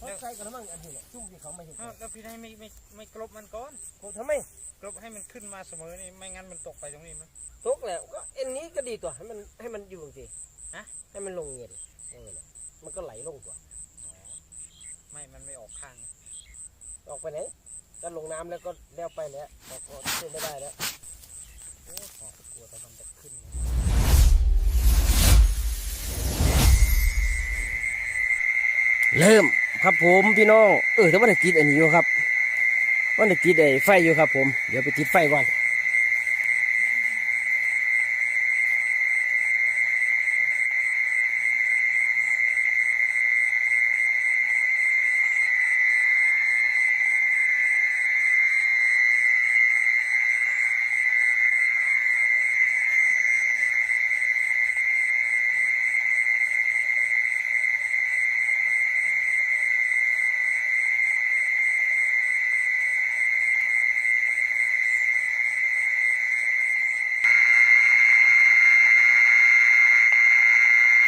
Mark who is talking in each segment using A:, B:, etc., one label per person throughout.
A: เขาใส่กระมังอันนี้แหละซุ่มที่เขาไม่เห็น
B: อ้าวแล้วพี่ให้ไม่ไม่ไม่กลบมันก่อน
A: โอ้ทำไม
B: กลบให้มันขึ้นมาเสมอนี่ไม่งั้นมันตกไปตรงนี้มั้ย
A: ตกแล้วก็เอ็นนี้ก็ดีตัวให้มันให้มันอยู่สิ
B: ฮะ
A: ให้มันลงเงินเออน่ะมันก็ไหลลงตัว
B: ไม่ มันไม่ออกข้าง
A: ออกไปไหนก็ลงน้ำแล้วก็แล้วไปแล้วออกก็ขึ้นไม่ได้แล้ว
B: โอ้ขอกลัวแต่มันจะขึ้นนะ
A: เริ่ม ครับผมพี่น้อง เออแต่ว่าได้ติดอันนี้อยู่ครับว่าได้ติดไอ้ไฟอยู่ครับผม เดี๋ยวไปติดไฟก่อน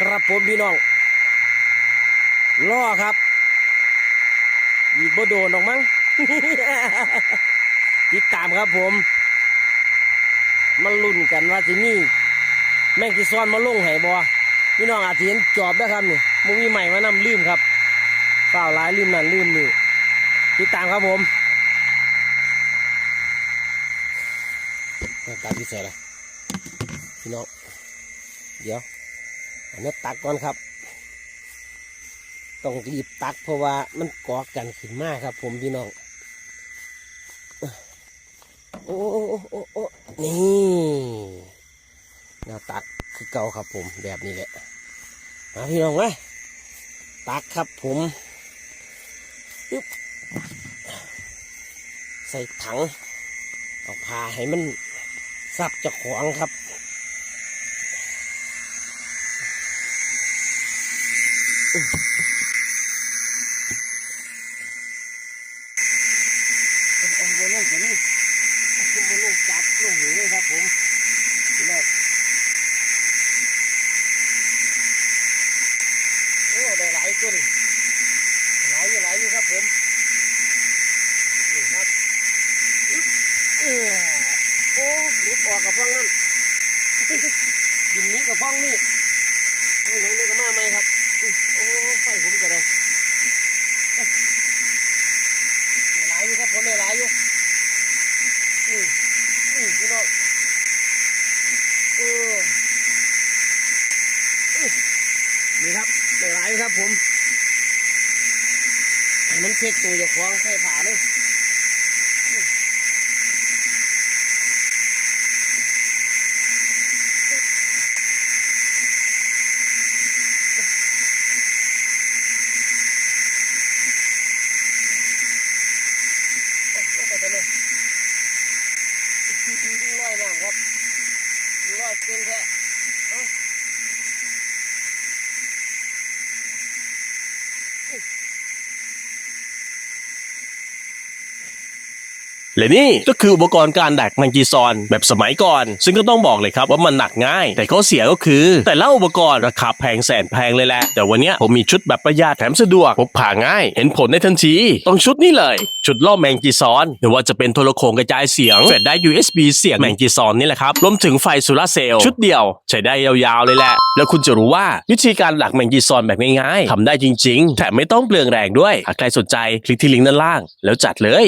A: ครับผมพี่น้องล่อครับ อีกบ่โดนออกมั้งติดตามครับผมมันลุ้นกันว่าสิมีแม่งที่ซ้อนมาลงให้บ่พี่น้องอาจจะเห็นจอบนะครับนี่มุมีใหม่มานำลืมครับเปล่าหลายลืมนั่นลืมนี่ติดตามครับผมตามที่ใส่ละพี่น้องเดี๋ยว อันนี้ตักก่อนครับ ต้องรีบตักเพราะว่ามันกอกันขึ้นมากครับ ผมพี่น้อง โอ้โอ้โอ้โอ้โอ้นี่แนวตักคือเก่าครับ ผมแบบนี้แหละ มาพี่น้องไหมตักครับผมอึ๊บใส่ถัง เอาพาให้มันซับจะของครับ เป็น องบนลงจะนี่องบนลงจับลงหูเลยครับผมทีแรกโอ้ได้หลายตัวนี่หลายอยู่หลายอยู่ครับผมนี่ครับเออโอ้ลุกออกกับฟังนั่นดินนี้กับฟังนี่นี่ไหนนี่ก็มาไหมครับ โอ้ไฟผมก็ได้หลายอยู่ครับผมหลายอยู่อืมอืมพี่น้องเอออื้อนี่ครับหลายอยู่ครับผมมันเช็ดตัวอย่าคล้องใส่ผ่าเลยอื้อเอาลงไปตัวนี้ร้อย น้ำครับรอดเกินแท้เอา
C: และนี่ก็คืออุปกรณ์การดักแมงจีซอนแบบสมัยก่อน ซึ่งก็ต้องบอกเลยครับว่ามันหนักง่าย แต่ข้อเสียก็คือ แต่ละอุปกรณ์ราคาแพงแสนแพงเลยแหละ แต่วันนี้ผมมีชุดแบบประหยัดแถมสะดวกพกพาง่าย เห็นผลในทันทีต้องชุดนี้เลย ชุดล่อแมงจีซอนไม่ว่าจะเป็นโทรโขงกระจายเสียงแฟลชได้ USB เสียงแมงจีซอนนี่แหละครับรวมถึงไฟโซลาเซลล์ชุดเดียว ใช้ได้ยาวๆเลยแหละ แล้วคุณจะรู้ว่าวิธีการดักแมงจีซอนแบบง่ายๆทำได้จริง ๆ แถมไม่ต้องเปลืองแรงด้วยหากใครสนใจคลิกที่ลิงก์ด้านล่าง แล้วจัดเลย